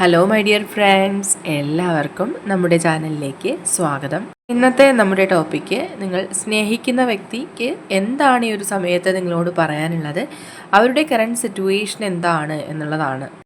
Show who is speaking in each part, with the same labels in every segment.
Speaker 1: Hello my dear friends എല്ലാവർക്കും നമ്മുടെ ചാനലിലേക്ക് സ്വാഗതം. ഇന്നത്തെ നമ്മുടെ ടോപ്പിക്ക് നിങ്ങൾ സ്നേഹിക്കുന്ന വ്യക്തിക്ക് എന്താണ് ഈ ഒരു സമയത്ത് നിങ്ങളോട് പറയാനുള്ളത്? അവരുടെ കറണ്ട് സിറ്റുവേഷൻ എന്താണ് എന്നുള്ളതാണ്.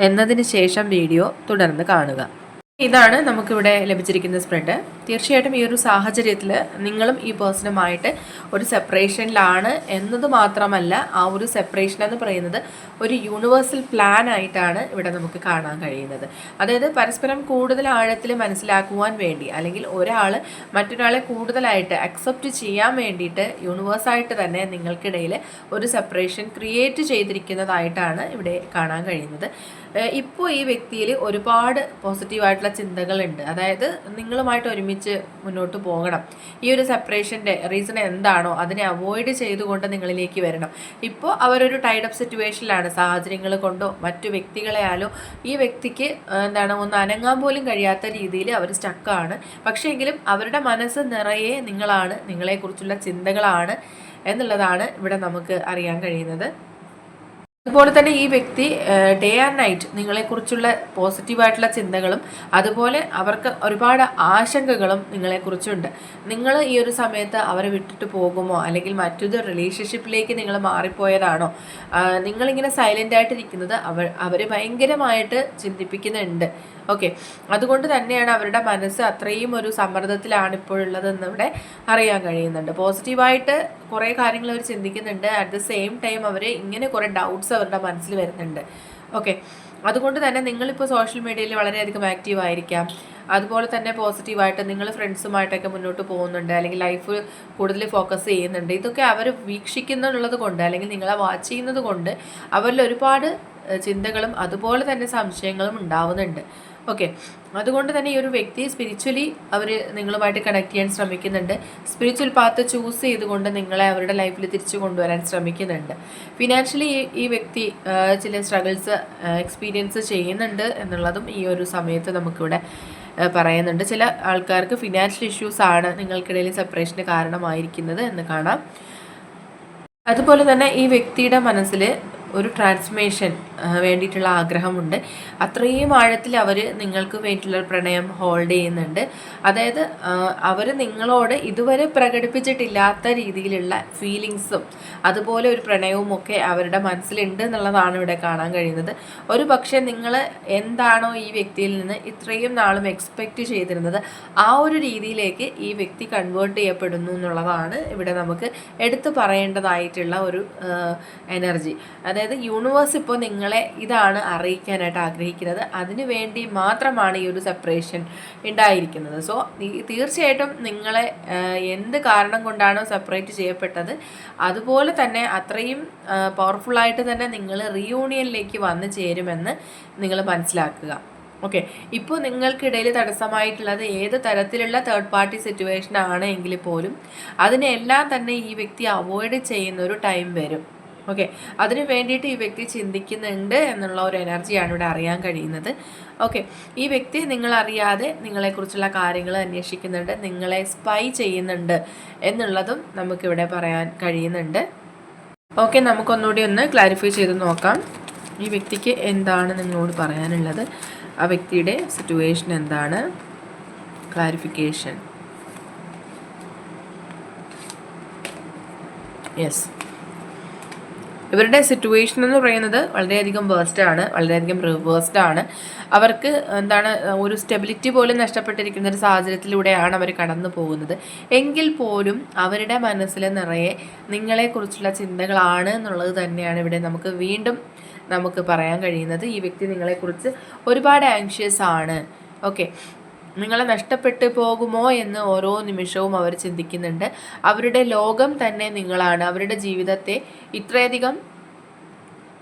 Speaker 1: എന്നതിന് ശേഷം വീഡിയോ തുടർന്ന് കാണുക. ഇതാണ് നമുക്കിവിടെ ലഭിച്ചിരിക്കുന്ന സ്പ്രെഡ് തീർച്ചയായിട്ടും ഈ ഒരു സാഹചര്യത്തിൽ നിങ്ങളും ഈ പേഴ്സണുമായിട്ട് ഒരു സെപ്പറേഷനിലാണ് എന്നത് മാത്രമല്ല ആ ഒരു സെപ്പറേഷൻ എന്ന് പറയുന്നത് ഒരു യൂണിവേഴ്സൽ പ്ലാൻ ആയിട്ടാണ് ഇവിടെ നമുക്ക് കാണാൻ കഴിയുന്നത്. അതായത് പരസ്പരം കൂടുതൽ ആഴത്തിൽ മനസ്സിലാക്കുവാൻ വേണ്ടി അല്ലെങ്കിൽ ഒരാൾ മറ്റൊരാളെ കൂടുതലായിട്ട് അക്സെപ്റ്റ് ചെയ്യാൻ വേണ്ടിയിട്ട് യൂണിവേഴ്സായിട്ട് തന്നെ നിങ്ങൾക്കിടയിൽ ഒരു സെപ്പറേഷൻ ക്രിയേറ്റ് ചെയ്തിരിക്കുന്നതായിട്ടാണ് ഇവിടെ കാണാൻ കഴിയുന്നത്. ഇപ്പോൾ ഈ വ്യക്തിയിൽ ഒരുപാട് പോസിറ്റീവായിട്ടുള്ള ചിന്തകളുണ്ട്. അതായത് നിങ്ങളുമായിട്ട് ഒരുമിച്ച് മുന്നോട്ട് പോകണം. ഈ ഒരു സെപ്പറേഷന്റെ റീസൺ എന്താണോ അതിനെ അവോയ്ഡ് ചെയ്തുകൊണ്ട് നിങ്ങളിലേക്ക് വരണം. ഇപ്പോൾ അവരൊരു ടൈഡപ്പ് സിറ്റുവേഷനിലാണ് സാഹചര്യങ്ങൾ കൊണ്ടോ മറ്റു വ്യക്തികളെയാലോ ഈ വ്യക്തിക്ക് എന്താണ് ഒന്ന് അനങ്ങാൻ പോലും കഴിയാത്ത രീതിയിൽ അവർ സ്റ്റക്കാണ് പക്ഷേ എങ്കിലും അവരുടെ മനസ്സ് നിറയെ നിങ്ങളാണ്. നിങ്ങളെക്കുറിച്ചുള്ള ചിന്തകളാണ് എന്നുള്ളതാണ് ഇവിടെ നമുക്ക് അറിയാൻ കഴിയുന്നത്. അതുപോലെ തന്നെ ഈ വ്യക്തി ഡേ ആൻഡ് നൈറ്റ് നിങ്ങളെക്കുറിച്ചുള്ള പോസിറ്റീവായിട്ടുള്ള ചിന്തകളും അതുപോലെ അവർക്ക് ഒരുപാട് ആശങ്കകളും നിങ്ങളെക്കുറിച്ചുണ്ട്. നിങ്ങൾ ഈ ഒരു സമയത്ത് അവരെ വിട്ടിട്ട് പോകുമോ? അല്ലെങ്കിൽ മറ്റൊരു റിലേഷൻഷിപ്പിലേക്ക് നിങ്ങൾ മാറിപ്പോയതാണോ? നിങ്ങളിങ്ങനെ സൈലന്റ് ആയിട്ടിരിക്കുന്നത് അവർ അവർ ഭയങ്കരമായിട്ട് ചിന്തിപ്പിക്കുന്നുണ്ട്. ഓക്കെ അതുകൊണ്ട് തന്നെയാണ് അവരുടെ മനസ്സ് അത്രയും ഒരു സമ്മർദ്ദത്തിലാണ് ഇപ്പോഴുള്ളതെന്ന് ഇവിടെ അറിയാൻ കഴിയുന്നുണ്ട്. പോസിറ്റീവായിട്ട് കുറേ കാര്യങ്ങൾ അവർ ചിന്തിക്കുന്നുണ്ട്. അറ്റ് ദ സെയിം ടൈം അവർ ഇങ്ങനെ കുറേ ഡൗട്ട്സ് അവരുടെ മനസ്സിൽ വരുന്നുണ്ട്. ഓക്കെ അതുകൊണ്ട് തന്നെ നിങ്ങളിപ്പോൾ സോഷ്യൽ മീഡിയയിൽ വളരെയധികം ആക്റ്റീവ് ആയിരിക്കാം. അതുപോലെ തന്നെ പോസിറ്റീവായിട്ട് നിങ്ങൾ ഫ്രണ്ട്സുമായിട്ടൊക്കെ മുന്നോട്ട് പോകുന്നുണ്ട്. അല്ലെങ്കിൽ ലൈഫ് കൂടുതൽ ഫോക്കസ് ചെയ്യുന്നുണ്ട്. ഇതൊക്കെ അവർ വീക്ഷിക്കുന്നുള്ളത് കൊണ്ട് അല്ലെങ്കിൽ നിങ്ങളെ വാച്ച് ചെയ്യുന്നത് കൊണ്ട് അവരിൽ ഒരുപാട് ചിന്തകളും അതുപോലെ തന്നെ സംശയങ്ങളും ഉണ്ടാവുന്നുണ്ട്. ഓക്കെ അതുകൊണ്ട് തന്നെ ഈ ഒരു വ്യക്തി സ്പിരിച്വലി അവർ നിങ്ങളുമായിട്ട് കണക്ട് ചെയ്യാൻ ശ്രമിക്കുന്നുണ്ട്. സ്പിരിച്വൽ പാത്ത് ചൂസ് ചെയ്തുകൊണ്ട് നിങ്ങളെ അവരുടെ ലൈഫിൽ തിരിച്ചു കൊണ്ടുവരാൻ ശ്രമിക്കുന്നുണ്ട്. ഫിനാൻഷ്യലി ഈ വ്യക്തി ചില സ്ട്രഗിൾസ് എക്സ്പീരിയൻസ് ചെയ്യുന്നുണ്ട് എന്നുള്ളതും ഈ ഒരു സമയത്ത് നമുക്കിവിടെ പറയുന്നുണ്ട്. ചില ആൾക്കാർക്ക് ഫിനാൻഷ്യൽ ഇഷ്യൂസ് ആണ് നിങ്ങൾക്കിടയിൽ സെപ്പറേഷന് കാരണമായിരിക്കുന്നത് എന്ന് കാണാം. അതുപോലെ തന്നെ ഈ വ്യക്തിയുടെ മനസ്സിൽ ഒരു ട്രാൻസ്മേഷൻ വേണ്ടിയിട്ടുള്ള ആഗ്രഹമുണ്ട്. അത്രയും ആഴത്തിൽ അവർ നിങ്ങൾക്ക് വേണ്ടിയിട്ടുള്ള പ്രണയം ഹോൾഡ് ചെയ്യുന്നുണ്ട്. അതായത് അവർ നിങ്ങളോട് ഇതുവരെ പ്രകടിപ്പിച്ചിട്ടില്ലാത്ത രീതിയിലുള്ള ഫീലിങ്സും അതുപോലെ ഒരു പ്രണയവും ഒക്കെ അവരുടെ മനസ്സിലുണ്ട് എന്നുള്ളതാണ് ഇവിടെ കാണാൻ കഴിയുന്നത്. ഒരു പക്ഷേ നിങ്ങൾ എന്താണോ ഈ വ്യക്തിയിൽ നിന്ന് ഇത്രയും നാളും എക്സ്പെക്റ്റ് ചെയ്തിരുന്നത് ആ ഒരു രീതിയിലേക്ക് ഈ വ്യക്തി കൺവേർട്ട് ചെയ്യപ്പെടുന്നു എന്നുള്ളതാണ് ഇവിടെ നമുക്ക് എടുത്തു പറയേണ്ടതായിട്ടുള്ള ഒരു എനർജി അതായത് യൂണിവേഴ്സ് ഇപ്പോൾ നിങ്ങളെ ഇതാണ് അറിയിക്കാനായിട്ട് ആഗ്രഹിക്കുന്നത്. അതിനു വേണ്ടി മാത്രമാണ് ഈ ഒരു സെപ്പറേഷൻ ഉണ്ടായിരിക്കുന്നത്. സോ തീർച്ചയായിട്ടും നിങ്ങളെ എന്ത് കാരണം കൊണ്ടാണോ സെപ്പറേറ്റ് ചെയ്യപ്പെട്ടത് അതുപോലെ തന്നെ അത്രയും പവർഫുള്ളായിട്ട് തന്നെ നിങ്ങൾ റീയൂണിയനിലേക്ക് വന്നു ചേരുമെന്ന് നിങ്ങൾ മനസ്സിലാക്കുക. ഓക്കെ ഇപ്പോൾ നിങ്ങൾക്കിടയിൽ തടസ്സമായിട്ടുള്ളത് ഏത് തരത്തിലുള്ള തേർഡ് പാർട്ടി സിറ്റുവേഷൻ ആണ് എങ്കിൽ പോലും അതിനെല്ലാം തന്നെ ഈ വ്യക്തി അവോയ്ഡ് ചെയ്യുന്ന ഒരു ടൈം വരും. ഓക്കെ. അതിനു വേണ്ടിയിട്ട് ഈ വ്യക്തി ചിന്തിക്കുന്നുണ്ട് എന്നുള്ള ഒരു എനർജിയാണ് ഇവിടെ അറിയാൻ കഴിയുന്നത്. ഓക്കെ. ഈ വ്യക്തി നിങ്ങളറിയാതെ നിങ്ങളെക്കുറിച്ചുള്ള കാര്യങ്ങൾ അന്വേഷിക്കുന്നുണ്ട് നിങ്ങളെ സ്പൈ ചെയ്യുന്നുണ്ട് എന്നുള്ളതും നമുക്കിവിടെ പറയാൻ കഴിയുന്നുണ്ട്. ഓക്കെ നമുക്കൊന്നുകൂടി ഒന്ന് ക്ലാരിഫൈ ചെയ്ത് നോക്കാം. ഈ വ്യക്തിക്ക് എന്താണ് നിങ്ങളോട് പറയാനുള്ളത്? ആ വ്യക്തിയുടെ സിറ്റുവേഷൻ എന്താണ്? ക്ലാരിഫിക്കേഷൻ യെസ് ഇവരുടെ സിറ്റുവേഷൻ എന്ന് പറയുന്നത് വളരെയധികം ആണ് വളരെയധികം റിവേഴ്സ്ഡ് ആണ്. അവർക്ക് എന്താണ് ഒരു സ്റ്റെബിലിറ്റി പോലും നഷ്ടപ്പെട്ടിരിക്കുന്ന ഒരു സാഹചര്യത്തിലൂടെയാണ് അവർ കടന്നു പോകുന്നത്. എങ്കിൽ പോലും അവരുടെ മനസ്സിൽ നിറയെ നിങ്ങളെക്കുറിച്ചുള്ള ചിന്തകളാണ് എന്നുള്ളത് തന്നെയാണ് ഇവിടെ നമുക്ക് വീണ്ടും നമുക്ക് പറയാൻ കഴിയുന്നത്. ഈ വ്യക്തി നിങ്ങളെക്കുറിച്ച് ഒരുപാട് ആങ്ഷ്യസ് ആണ്. ഓക്കെ നിങ്ങളെ നഷ്ടപ്പെട്ടു പോകുമോ എന്ന് ഓരോ നിമിഷവും അവർ ചിന്തിക്കുന്നുണ്ട്. അവരുടെ ലോകം തന്നെ നിങ്ങളാണ്. അവരുടെ ജീവിതത്തെ ഇത്രയധികം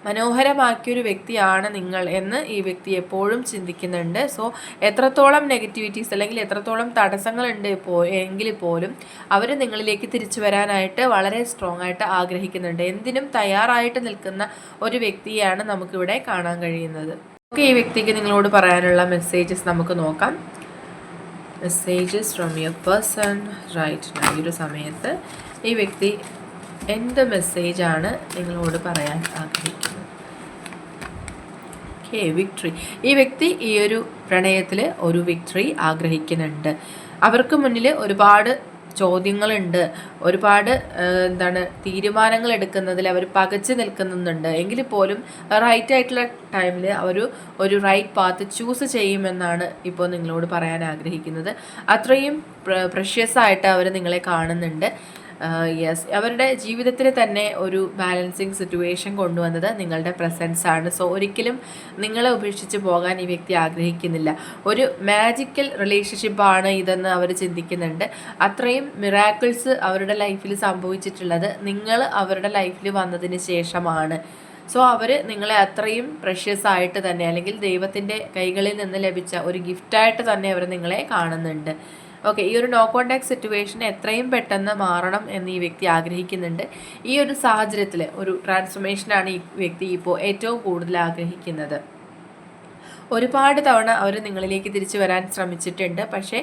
Speaker 1: മനോഹരമാക്കിയൊരു വ്യക്തിയാണ് നിങ്ങൾ എന്ന് ഈ വ്യക്തി എപ്പോഴും ചിന്തിക്കുന്നുണ്ട്. സോ എത്രത്തോളം നെഗറ്റിവിറ്റീസ് അല്ലെങ്കിൽ എത്രത്തോളം തടസ്സങ്ങളുണ്ട് ഇപ്പോൾ എങ്കിൽ പോലും അവർ നിങ്ങളിലേക്ക് തിരിച്ചു വരാനായിട്ട് വളരെ സ്ട്രോങ് ആയിട്ട് ആഗ്രഹിക്കുന്നുണ്ട്. എന്തിനും തയ്യാറായിട്ട് നിൽക്കുന്ന ഒരു വ്യക്തിയാണ് നമുക്കിവിടെ കാണാൻ കഴിയുന്നത്. ഓക്കെ ഈ വ്യക്തിക്ക് നിങ്ങളോട് പറയാനുള്ള മെസ്സേജസ് നമുക്ക് നോക്കാം. Messages from your person right ഈ ഒരു സമയത്ത് ഈ വ്യക്തി എന്ത് മെസ്സേജാണ് നിങ്ങളോട് പറയാൻ ആഗ്രഹിക്കുന്നത്? ഓക്കെ വിക്ട്രി ഈ വ്യക്തി ഈ ഒരു പ്രണയത്തിൽ ഒരു വിക്ട്രി ആഗ്രഹിക്കുന്നുണ്ട്. അവർക്ക് മുന്നിൽ ഒരുപാട് ചോദ്യങ്ങളുണ്ട്. ഒരുപാട് എന്താണ് തീരുമാനങ്ങൾ എടുക്കുന്നതിൽ അവർ പകച്ചു നിൽക്കുന്നുണ്ട്. എങ്കിൽ പോലും റൈറ്റ് ആയിട്ടുള്ള ടൈമിൽ അവർ ഒരു റൈറ്റ് പാത്ത് ചൂസ് ചെയ്യുമെന്നാണ് ഇപ്പോൾ നിങ്ങളോട് പറയാൻ ആഗ്രഹിക്കുന്നത്. അത്രയും പ്രഷ്യസ് ആയിട്ട് അവർ നിങ്ങളെ കാണുന്നുണ്ട്. യെസ് അവരുടെ ജീവിതത്തിൽ തന്നെ ഒരു ബാലൻസിങ് സിറ്റുവേഷൻ കൊണ്ടുവന്നത് നിങ്ങളുടെ പ്രസൻസ് ആണ്. സോ ഒരിക്കലും നിങ്ങളെ ഉപേക്ഷിച്ച് പോകാൻ ഈ വ്യക്തി ആഗ്രഹിക്കുന്നില്ല. ഒരു മാജിക്കൽ റിലേഷൻഷിപ്പാണ് ഇതെന്ന് അവർ ചിന്തിക്കുന്നുണ്ട്. അത്രയും മിറാക്കിൾസ് അവരുടെ ലൈഫിൽ സംഭവിച്ചിട്ടുള്ളത് നിങ്ങൾ അവരുടെ ലൈഫിൽ വന്നതിന് ശേഷമാണ്. സോ അവർ നിങ്ങളെ അത്രയും പ്രഷ്യസ് ആയിട്ട് തന്നെ അല്ലെങ്കിൽ ദൈവത്തിന്റെ കൈകളിൽ നിന്ന് ലഭിച്ച ഒരു ഗിഫ്റ്റായിട്ട് തന്നെ അവർ നിങ്ങളെ കാണുന്നുണ്ട്. ഓക്കെ ഈ ഒരു നോ കോണ്ടാക്ട് സിറ്റുവേഷൻ എത്രയും പെട്ടെന്ന് മാറണം എന്ന് ഈ വ്യക്തി ആഗ്രഹിക്കുന്നുണ്ട്. ഈ ഒരു സാഹചര്യത്തിൽ ഒരു ട്രാൻസ്ഫോർമേഷനാണ് ഈ വ്യക്തി ഇപ്പോൾ ഏറ്റവും കൂടുതൽ ആഗ്രഹിക്കുന്നത്. ഒരുപാട് തവണ അവർ നിങ്ങളിലേക്ക് തിരിച്ചു വരാൻ ശ്രമിച്ചിട്ടുണ്ട്. പക്ഷേ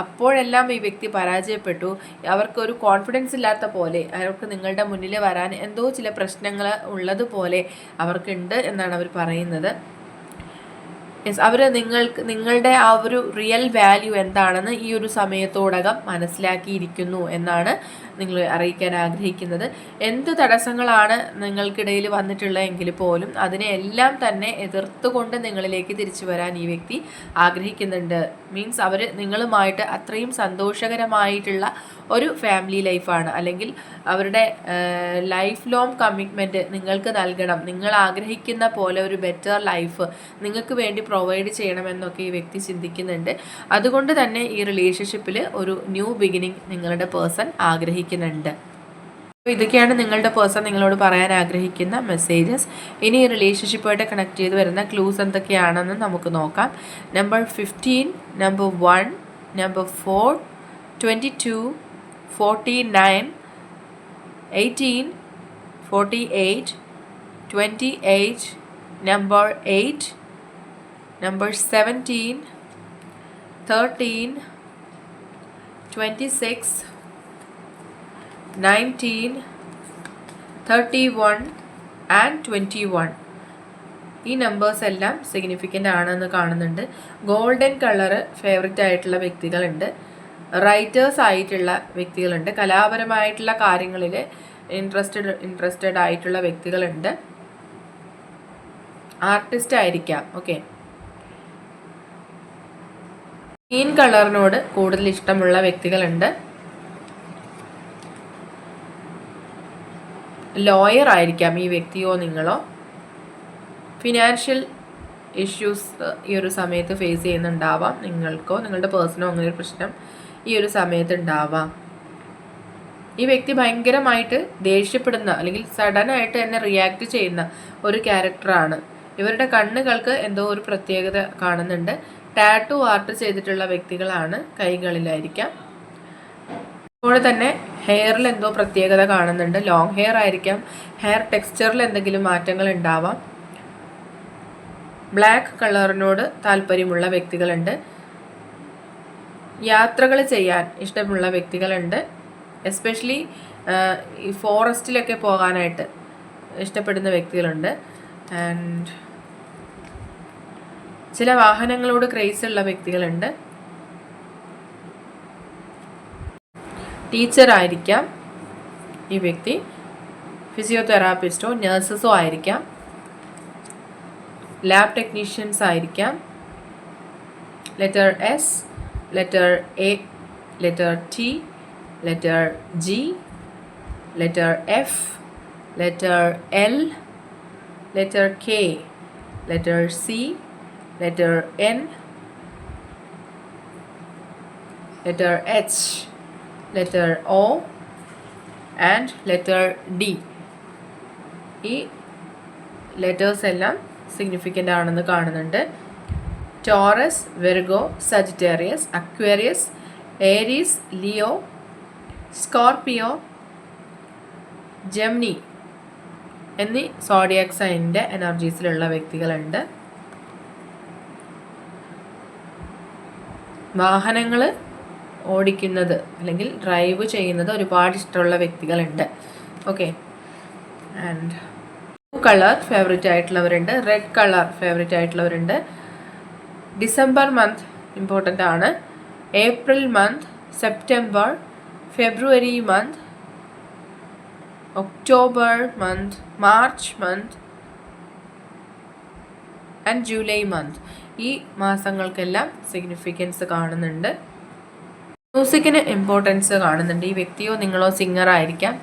Speaker 1: അപ്പോഴെല്ലാം ഈ വ്യക്തി പരാജയപ്പെട്ടു. അവർക്ക് ഒരു കോൺഫിഡൻസ് ഇല്ലാത്ത പോലെ അവർക്ക് നിങ്ങളുടെ മുന്നിൽ വരാൻ എന്തോ ചില പ്രശ്നങ്ങൾ ഉള്ളതുപോലെ അവർക്കുണ്ട് എന്നാണ് അവർ പറയുന്നത്. യെസ് അവർ നിങ്ങൾക്ക് നിങ്ങളുടെ ആ ഒരു റിയൽ വാല്യൂ എന്താണെന്ന് ഈ ഒരു സമയത്തോടകം മനസ്സിലാക്കിയിരിക്കുന്നു എന്നാണ് നിങ്ങൾ അറിയിക്കാൻ ആഗ്രഹിക്കുന്നത്. എന്ത് തടസ്സങ്ങളാണ് നിങ്ങൾക്കിടയിൽ വന്നിട്ടുള്ളതെങ്കിൽ പോലും അതിനെ എല്ലാം തന്നെ എതിർത്തുകൊണ്ട് നിങ്ങളിലേക്ക് തിരിച്ചു വരാൻ ഈ വ്യക്തി ആഗ്രഹിക്കുന്നുണ്ട്. മീൻസ് അവർ നിങ്ങളുമായിട്ട് അത്രയും സന്തോഷകരമായിട്ടുള്ള ഒരു ഫാമിലി ലൈഫാണ്. അല്ലെങ്കിൽ അവരുടെ ലൈഫ് ലോങ് കമ്മിറ്റ്മെന്റ് നിങ്ങൾക്ക് നൽകണം. നിങ്ങൾ ആഗ്രഹിക്കുന്ന പോലെ ഒരു ബെറ്റർ ലൈഫ് നിങ്ങൾക്ക് വേണ്ടി പ്രൊവൈഡ് ചെയ്യണമെന്നൊക്കെ ഈ വ്യക്തി ചിന്തിക്കുന്നുണ്ട്. അതുകൊണ്ട് തന്നെ ഈ റിലേഷൻഷിപ്പിൽ ഒരു ന്യൂ ബിഗിനിങ് നിങ്ങളുടെ പേഴ്സൺ ആഗ്രഹിക്കുന്നുണ്ട്. അപ്പോൾ ഇതൊക്കെയാണ് നിങ്ങളുടെ പേഴ്സൺ നിങ്ങളോട് പറയാൻ ആഗ്രഹിക്കുന്ന മെസ്സേജസ്. ഇനി റിലേഷൻഷിപ്പായിട്ട് കണക്ട് ചെയ്ത് വരുന്ന ക്ലൂസ് എന്തൊക്കെയാണെന്ന് നമുക്ക് നോക്കാം. Number fifteen number one number four twenty two forty nine eighteen forty eight twenty eight number eight number 17 13 26 19 31 and twenty one ഈ നമ്പേഴ്സ് എല്ലാം സിഗ്നിഫിക്കന്റ് ആണെന്ന് കാണുന്നുണ്ട്. ഗോൾഡൻ കളറ് ഫേവററ്റ് ആയിട്ടുള്ള വ്യക്തികളുണ്ട്. റൈറ്റേഴ്സ് ആയിട്ടുള്ള വ്യക്തികളുണ്ട്. കലാപരമായിട്ടുള്ള കാര്യങ്ങളിൽ ഇൻട്രസ്റ്റഡ് ഇൻട്രസ്റ്റഡ് ആയിട്ടുള്ള വ്യക്തികളുണ്ട്. ആർട്ടിസ്റ്റ് ആയിരിക്കാം. ഓക്കെ ഗ്രീൻ കളറിനോട് കൂടുതൽ ഇഷ്ടമുള്ള വ്യക്തികളുണ്ട്. ലോയർ ആയിരിക്കാം ഈ വ്യക്തിയോ നിങ്ങളോ? ഫിനാൻഷ്യൽ ഇഷ്യൂസ് ഈ ഒരു സമയത്ത് ഫേസ് ചെയ്യുന്നുണ്ടാവാം നിങ്ങൾക്കോ? നിങ്ങളുടെ പേഴ്സണോ അങ്ങനെ ഒരു പ്രശ്നം ഈ ഒരു സമയത്ത് ഉണ്ടാവാം. ഈ വ്യക്തി ഭയങ്കരമായിട്ട് ദേഷ്യപ്പെടുന്ന അല്ലെങ്കിൽ സഡനായിട്ട് എന്നെ റിയാക്ട് ചെയ്യുന്ന ഒരു ക്യാരക്ടറാണ് ഇവരുടെ കണ്ണുകൾക്ക് എന്തോ ഒരു പ്രത്യേകത കാണുന്നുണ്ട്. ടാറ്റു ആർട്ട് ചെയ്തിട്ടുള്ള വ്യക്തികളാണ് കൈകളിലായിരിക്കാം. അതുപോലെ തന്നെ ഹെയറിൽ എന്തോ പ്രത്യേകത കാണുന്നുണ്ട്. ലോങ് ഹെയർ ആയിരിക്കാം. ഹെയർ ടെക്സ്ചറിൽ എന്തെങ്കിലും മാറ്റങ്ങൾ ഉണ്ടാവാം. ബ്ലാക്ക് കളറിനോട് താല്പര്യമുള്ള വ്യക്തികളുണ്ട്. യാത്രകൾ ചെയ്യാൻ ഇഷ്ടമുള്ള വ്യക്തികളുണ്ട്. എസ്പെഷ്യലി ഈ ഫോറസ്റ്റിലൊക്കെ പോകാനായിട്ട് ഇഷ്ടപ്പെടുന്ന വ്യക്തികളുണ്ട്. ആൻഡ് ചില വാഹനങ്ങളോട് ക്രേസ് ഉള്ള വ്യക്തികളുണ്ട്. ടീച്ചർ ആയിരിക്കാം ഈ വ്യക്തി ഫിസിയോതെറാപ്പിസ്റ്റോ നഴ്സസോ ആയിരിക്കാം ലാബ് ടെക്നീഷ്യൻസ് ആയിരിക്കാം letter S letter A letter T letter G letter F letter L letter K letter C letter N, letter H, letter O and letter D. ഈ ലെറ്റേഴ്സ് എല്ലാം significant ആണെന്ന് കാണുന്നുണ്ട് Taurus Virgo Sagittarius Aquarius Aries Leo Scorpio Gemini എന്നീ zodiac സൈനിന്റെ എനർജീസിലുള്ള വ്യക്തികളുണ്ട് വാഹനങ്ങൾ ഓടിക്കുന്നത് അല്ലെങ്കിൽ drive ചെയ്യുന്നത് ഒരുപാട് ഇഷ്ടമുള്ള വ്യക്തികളുണ്ട്. Okay and blue colour favourite ആയിട്ടുള്ളവരുണ്ട്. Red colour favourite ആയിട്ടുള്ളവരുണ്ട്. ഡിസംബർ മന്ത് ഇമ്പോർട്ടന്റ് ആണ്. April month September February month October month March month and July month ഈ മാസങ്ങൾക്കെല്ലാം സിഗ്നിഫിക്കൻസ് കാണുന്നുണ്ട്. മ്യൂസിക്കിന് ഇമ്പോർട്ടൻസ് കാണുന്നുണ്ട്. ഈ വ്യക്തിയോ നിങ്ങളോ സിംഗർ ആയിരിക്കാം.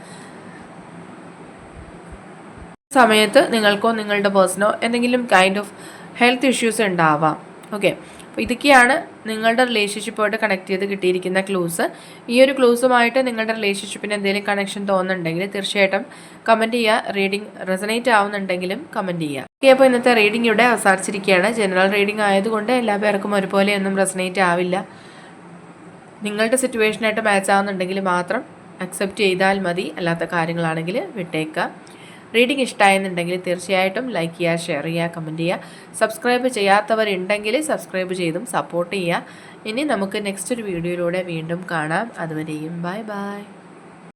Speaker 1: സമയത്ത് നിങ്ങൾക്കോ നിങ്ങളുടെ പേഴ്സണോ എന്തെങ്കിലും കൈൻഡ് ഓഫ് ഹെൽത്ത് ഇഷ്യൂസ് ഉണ്ടാവാം. ഓക്കെ അപ്പോൾ ഇതൊക്കെയാണ് നിങ്ങളുടെ റിലേഷൻഷിപ്പുമായിട്ട് കണക്ട് ചെയ്ത് കിട്ടിയിരിക്കുന്ന ക്ലൂസ് ഈ ഒരു ക്ലൂസുമായിട്ട് നിങ്ങളുടെ റിലേഷൻഷിപ്പിന് എന്തെങ്കിലും കണക്ഷൻ തോന്നുന്നുണ്ടെങ്കിൽ തീർച്ചയായിട്ടും കമന്റ് ചെയ്യുക. റീഡിംഗ് റെസനേറ്റ് ആവുന്നുണ്ടെങ്കിലും കമന്റ് ചെയ്യുക. ഓക്കെ അപ്പോൾ ഇന്നത്തെ റീഡിംഗ് ഇവിടെ അവസാനിച്ചിരിക്കുകയാണ്. ജനറൽ റീഡിംഗ് ആയതുകൊണ്ട് എല്ലാ പേർക്കും ഒരുപോലെയൊന്നും റെസനേറ്റ് ആവില്ല. നിങ്ങളുടെ സിറ്റുവേഷനായിട്ട് മാച്ച് ആവുന്നുണ്ടെങ്കിൽ മാത്രം അക്സെപ്റ്റ് ചെയ്താൽ മതി. അല്ലാത്ത കാര്യങ്ങളാണെങ്കിൽ വിട്ടേക്കുക. റീഡിംഗ് ഇഷ്ടമായെന്നുണ്ടെങ്കിൽ തീർച്ചയായിട്ടും ലൈക്ക് ചെയ്യുക ഷെയർ ചെയ്യുക കമന്റ് ചെയ്യുക. സബ്സ്ക്രൈബ് ചെയ്യാത്തവരുണ്ടെങ്കിൽ സബ്സ്ക്രൈബ് ചെയ്തും സപ്പോർട്ട് ചെയ്യുക. ഇനി നമുക്ക് നെക്സ്റ്റ് ഒരു വീഡിയോയിലൂടെ വീണ്ടും കാണാം. അതുവരെയും ബൈ ബൈ